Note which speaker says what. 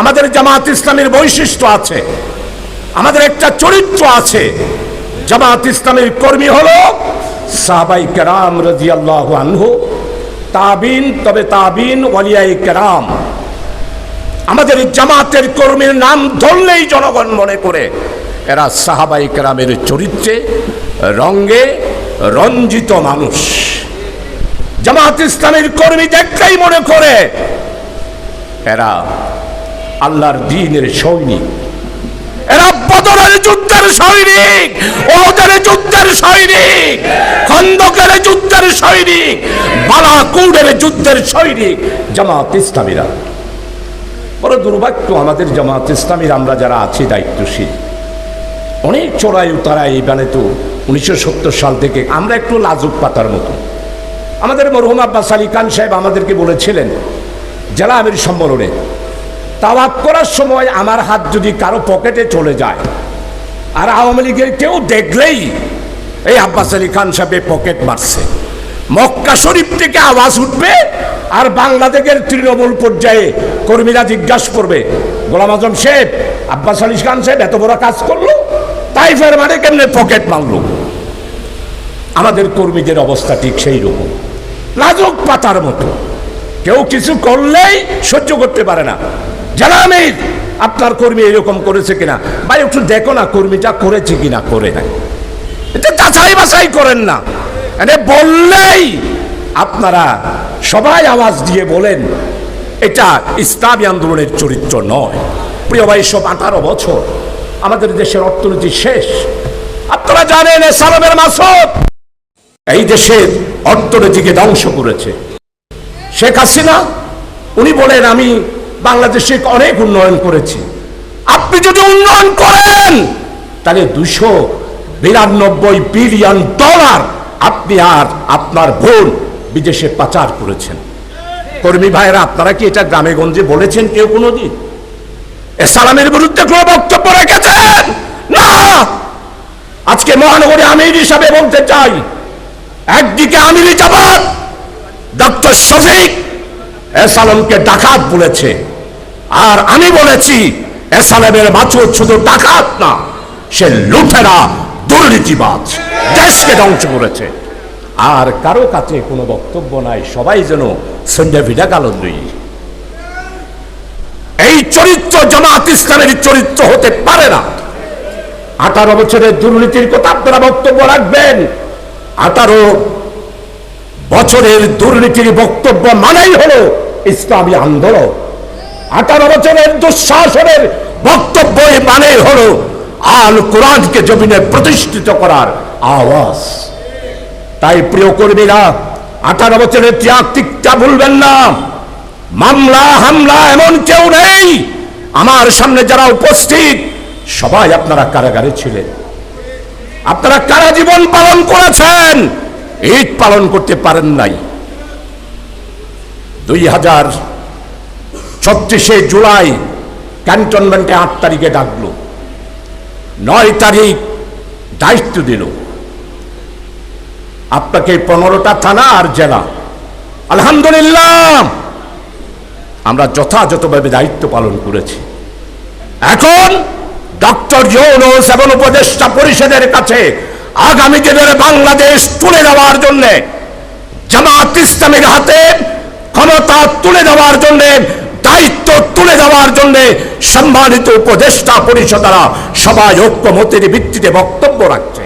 Speaker 1: আমাদের জামাত ইসলামের বৈশিষ্ট্য আছে, আমাদের একটা চরিত্র আছে। জামাত ইসলামের কর্মী হলো সাহাবাই কেরাম রাজিয়াল্লাহু আনহু, তাবিন, তবে তাবিন ওয়ালিয়াই কেরাম। আমাদের জামাতের কর্মীর নাম ধরলেই জনগণ মনে করে, এরা সাহাবাই কেরামের চরিত্রে রঙ্গে রঞ্জিত মানুষ। জামাত ইসলামের কর্মী দেখলেই মনে করে, এরা আল্লাহর দিনের সৈনিক। এরা বদরের যুদ্ধের আমাদের জামাত ইসলামীর, আমরা যারা আছি দায়িত্বশীল। অনেক চড়াই উতারাই মানে তো উনিশশো সত্তর সাল থেকে আমরা একটু লাজুক পাতার মতো। আমাদের মরহুম আব্বাস আলী খান সাহেব আমাদেরকে বলেছিলেন জেলা আমির সম্মেলনে তাওয়াক করার সময় আমার হাত যদি কারও পকেটে চলে যায়, আর আওয়ামী লীগের কেউ দেখলেই এই আব্বাস আলী খান সাহেব পকেট মারছে। মক্কা শরীফ থেকে আওয়াজ উঠবে আর বাংলাদেশের তৃণমূল পর্যায়ে কর্মীরা জিজ্ঞাসা করবে, গোলাম আজম শেখ আব্বাস আলী খান সাহেব এত বড় কাজ করল? তাই ফের মানে কেমনে পকেট মারলো? আমাদের কর্মীদের অবস্থা ঠিক সেই রকম। লাজক পাতার মতো। কেউ কিছু করলেই সহ্য করতে পারে না। জানা আমির আপনার কর্মী এরকম করেছে কিনা? ভাই, একটু দেখো না কর্মীটা করেছে কিনা করে নাই। এটা যাচাই বাছাই করেন না। মানে বললেই আপনারা সবাই আওয়াজ দিয়ে বলেন, এটা ইসলামী আন্দোলনের চরিত্র নয়। প্রিয় ভাই সব আঠারো বছর আমাদের দেশের অর্থনীতি শেষ। আপনারা জানেন এ সালামের মাসক এই দেশের অর্থনীতিকে ধ্বংস করেছে। শেখ হাসিনা, উনি বলেন, আমি বাংলাদেশে অনেক উন্নয়ন করেছে। আপনি যদি উন্নয়ন করেন, তাহলে দুশো বিরানব্বই বিলিয়ন ডলার আপনি আর আপনার বোন বিদেশে পাচার করেছেন। কর্মী ভাইরা আপনারা কি এটা গ্রামে গঞ্জে বলেছেন কেউ কোনো দিন সালামের বিরুদ্ধে কোনো বক্তব্য রেখেছেন? না! আজকে মহানগরী আমির হিসাবে বলতে চাই, একদিকে আমিরি জামাত ডক্টর শফিক এসালামকে ডাকাত বলেছে। আর আমি বলেছি এসালামের মাছুর শুধু ডাকাত না, সে লুঠেরা দুর্নীতিবাজ, দেশকে ধ্বংস করেছে। আর কারও কাছে কোনো বক্তব্য নাই, সবাই যেন সন্ধ্যা ভিডা কালন্দি এই চরিত্র জামাত ইসলামের চরিত্র হতে পারে না। আঠারো বছরের দুর্নীতির কথা আপনারা বক্তব্য রাখবেন। আঠারো বছরের দুর্নীতির বক্তব্য মানাই হলো ইসলামী আন্দোলন। আঠারো বছরের দুঃশাসনের বক্তব্য মানে হলো আল কোরআনকে জমিনে প্রতিষ্ঠিত করার আওয়াজ। তাই প্রিয় কর্মীরা, আঠারো বছরের ত্যাগ তিকটা ভুলবেন না। মামলা, হামলা এমন কেউ নেই। আমার সামনে যারা উপস্থিত, সবাই আপনারা কারাগারে ছিলেন। আপনারা কারা জীবন পালন করেছেন? ঈদ পালন করতে পারেন নাই। দুই হাজার ছত্রিশে জুলাই ক্যান্টনমেন্টে আট তারিখে ডাকলো। নয় তারিখ দায়িত্ব দিল। আপনাকে পনেরোটা থানা আর জেলা। আলহামদুলিল্লাহ! আমরা যথাযথভাবে দায়িত্ব পালন করেছি। এখন ডক্টর ইউনুস এবং উপদেষ্টা পরিষদের কাছে আগামী দিনের বাংলাদেশ তুলে দেওয়ার জন্য জামাত ইসলামের হাতে ক্ষমতা তুলে দেওয়ার জন্য, দায়িত্ব তুলে দেওয়ার জন্য সম্মানিত উপদেষ্টা পরিষদরা সবাই ঐক্যমতের ভিত্তিতে বক্তব্য রাখছে।